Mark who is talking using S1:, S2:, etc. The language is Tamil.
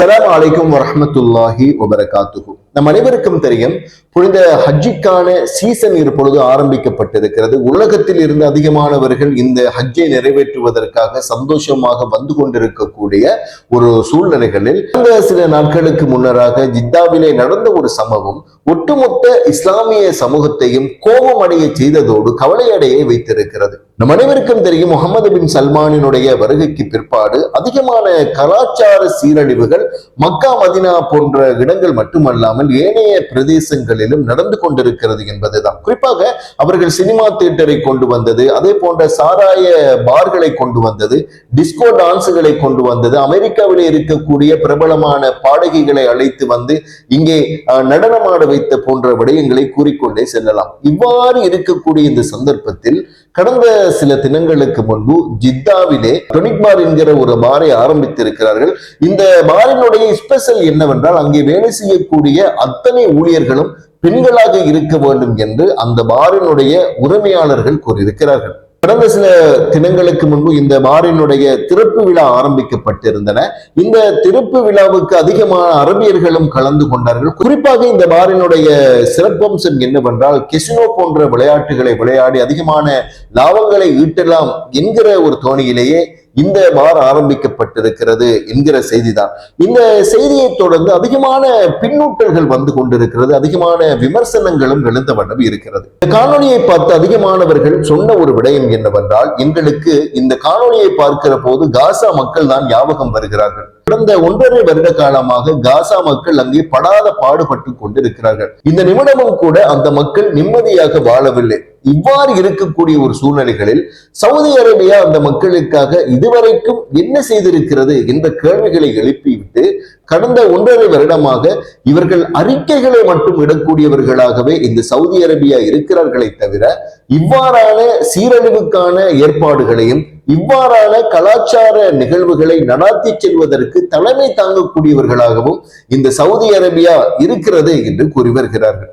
S1: அஸ்ஸலாமு அலைக்கும் வரஹ்மத்துல்லாஹி வபரகாத்துஹு நம் அனைவருக்கும் தெரியும் புனித ஹஜ்ஜிக்கான சீசன் இப்பொழுது ஆரம்பிக்கப்பட்டிருக்கிறது. உலகத்தில் இருந்து அதிகமானவர்கள் இந்த ஹஜ்ஜை நிறைவேற்றுவதற்காக சந்தோஷமாக வந்து கொண்டிருக்கக்கூடிய ஒரு சூழ்நிலைகளில் அந்த சில நாட்களுக்கு முன்னராக ஜித்தாவிலே நடந்த ஒரு சம்பவம் ஒட்டுமொத்த இஸ்லாமிய சமூகத்தையும் கோபமடைய செய்ததோடு கவலையடைய வைத்திருக்கிறது. நம் அனைவருக்கும் தெரியும் முகமது பின் சல்மானினுடைய வருகைக்கு பிற்பாடு அதிகமான கலாச்சார சீரழிவுகள் மக்கா மதினா போன்ற இடங்கள் மட்டுமல்லாமல் ஏனைய பிரதேசங்களிலும் நடந்து கொண்டிருக்கிறது என்பதுதான். குறிப்பாக அவர்கள் சினிமா தியேட்டரை கொண்டு வந்தது அதே போன்ற சாராய பார்களை கொண்டு வந்தது டிஸ்கோ டான்ஸுகளை கொண்டு வந்தது அமெரிக்காவில் இருக்கக்கூடிய பிரபலமான பாடகிகளை அழைத்து வந்து இங்கே நடனமாட வைத்த போன்ற விடயங்களை கூறிக்கொண்டே செல்லலாம். இவ்வாறு இருக்கக்கூடிய இந்த சந்தர்ப்பத்தில் கடந்த சில தினங்களுக்கு முன்பு ஜித்தாவிலே டொனிக் பார் என்கிற ஒரு பாரை ஆரம்பித்திருக்கிறார்கள். இந்த பாரினுடைய ஸ்பெஷல் என்னவென்றால் அங்கே வேலை செய்யக்கூடிய அத்தனை ஊழியர்களும் பெண்களாக இருக்க வேண்டும் என்று அந்த பாரினுடைய உரிமையாளர்கள் கூறியிருக்கிறார்கள். கடந்த சில தினங்களுக்கு முன்பு இந்த பாரினுடைய திறப்பு விழா ஆரம்பிக்கப்பட்டிருந்தன. இந்த திறப்பு விழாவுக்கு அதிகமான அரபியர்களும் கலந்து கொண்டார்கள். குறிப்பாக இந்த பாரினுடைய சிறப்பம்சம் என்னவென்றால் கெசினோ போன்ற விளையாட்டுகளை விளையாடி அதிகமான லாபங்களை ஈட்டலாம் என்கிற ஒரு தோணியிலேயே இந்த பார் ஆரம்பிக்கப்பட்டிருக்கிறது என்கிற செய்திதான். இந்த செய்தியை தொடர்ந்து அதிகமான பின்னூட்டல்கள் வந்து கொண்டிருக்கிறது. அதிகமான விமர்சனங்களும் எழுந்த வண்ணம் இருக்கிறது. இந்த காணொலியை பார்த்து அதிகமானவர்கள் சொன்ன ஒரு விடயம் என்னவென்றால் எங்களுக்கு இந்த காணொலியை பார்க்கிற போது காசா மக்கள் தான் ஞாபகம் வருகிறார்கள். கடந்த ஒன்றரை வருட காலமாக காசா மக்கள் அங்கே படாத பாடுபட்டு கொண்டிருக்கிறார்கள். இந்த நிமிடமும் கூட அந்த மக்கள் நிம்மதியாக வாழவில்லை. இவ்வாறு இருக்கக்கூடிய ஒரு சூழ்நிலைகளில் சவுதி அரேபியா அந்த மக்களுக்காக இதுவரைக்கும் என்ன செய்திருக்கிறது என்ற கேள்விகளை எழுப்பிவிட்டு கடந்த ஒன்றரை வருடமாக இவர்கள் அறிக்கைகளை மட்டும் இடக்கூடியவர்களாகவே இந்த சவுதி அரேபியா இருக்கிறார்களே தவிர இவ்வாறான சீரழிவுக்கான ஏற்பாடுகளையும் இவ்வாறான கலாச்சார நிகழ்வுகளை நடாத்தி செல்வதற்கு தலைமை தாங்கக்கூடியவர்களாகவும் இந்த சவுதி அரேபியா இருக்கிறது என்று கூறி வருகிறார்கள்.